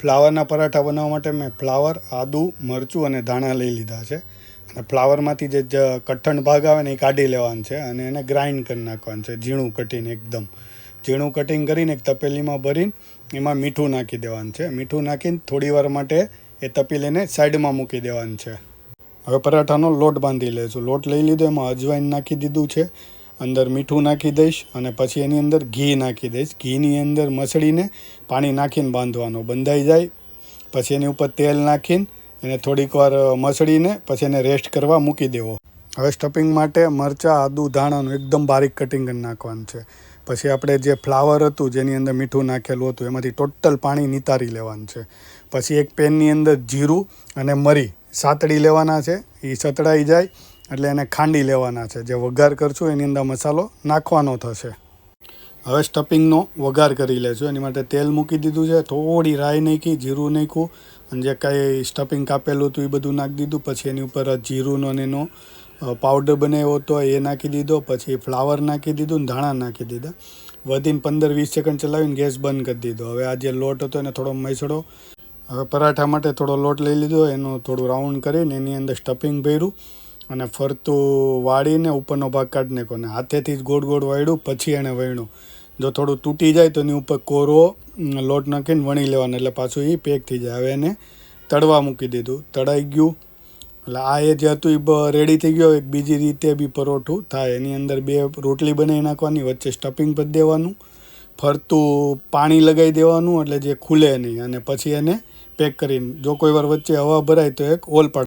ફ્લાવરના પરાઠા બનાવવા માટે મેં ફ્લાવર, આદું, મરચું અને ધાણા લઈ લીધા છે. અને ફ્લાવરમાંથી જે કઠણ ભાગ આવે ને એ કાઢી લેવાનું છે અને એને ગ્રાઇન્ડ કરી નાખવાનું છે, ઝીણું કટીને એકદમ. ઝીણું કટિંગ કરીને એક તપેલીમાં ભરીને એમાં મીઠું નાખી દેવાનું છે. મીઠું નાખીને થોડી વાર માટે એ તપેલીને સાઈડમાં મૂકી દેવાનું છે. હવે પરાઠાનો લોટ બાંધી લઈશું લોટ લઈ લીધો, એમાં અજવાઈન નાખી દીધું છે. અંદર મીઠું નાખી દઈશ અને પછી એની અંદર ઘી નાખી દઈશ. ઘીની અંદર મસળીને પાણી નાખીને બાંધવાનો. બંધાઈ જાય, પછી એની ઉપર તેલ નાખીને એને થોડીક વાર મસળીને પછી એને રેસ્ટ કરવા મૂકી દેવો. હવે સ્ટફિંગ માટે મરચાં, આદું, ધાણાનું એકદમ બારીક કટિંગ કરી નાખવાનું છે. પછી આપણે જે ફ્લાવર હતું, જેની અંદર મીઠું નાખેલું હતું, એમાંથી ટોટલ પાણી નિતારી લેવાનું છે. પછી એક પેનની અંદર જીરું અને મરી સાતડી લેવાના છે. એ સતડાઈ જાય એટલે એને ખાંડી લેવાના છે. જે વઘાર કરશું એની અંદર મસાલો નાખવાનો થશે. હવે સ્ટફિંગનો વઘાર કરી લેશું એની માટે તેલ મૂકી દીધું છે. થોડી રાઈ નાખી, જીરું નાખ્યું અને જે કાંઈ સ્ટફિંગ કાપેલું હતું એ બધું નાખી દીધું. પછી એની ઉપર જીરુંનો અને એનો પાવડર બનાવ્યો હતો એ નાખી દીધો. પછી ફ્લાવર નાખી દીધું ને ધાણા નાખી દીધા. વધીને પંદર વીસ સેકન્ડ ચલાવીને ગેસ બંધ કરી દીધો. હવે આ જે લોટ હતો એને થોડો મસળો. હવે પરાઠા માટે થોડો લોટ લઈ લીધો. એનું થોડું રાઉન્ડ કરીને એની અંદર સ્ટફિંગ ભર્યું. અને ફરતું વાળીને ઉપરનો ભાગ કાઢી નાખ્યો અને હાથેથી જ ગોળ ગોળ વાળ્યું, પછી એણે વણ્યું. જો થોડું તૂટી જાય તો એની ઉપર કોરો લોટ નાખીને વણી લેવાનો, એટલે પાછું એ પેક થઈ જાય. હવે એને તળવા મૂકી દીધું. તળાઈ ગયું. એટલે આ એ જે હતું એ રેડી થઈ ગયો. એક બીજી રીતે બી પરોઠું થાય. એની અંદર બે રોટલી બનાવી નાખવાની, વચ્ચે સ્ટફિંગ ભરી દેવાનું, ફરતું પાણી લગાવી દેવાનું, એટલે જે ખુલે નહીં. અને પછી એને પેક કરીને, જો કોઈ વાર વચ્ચે હવા ભરાય તો એક ઓલ પાડ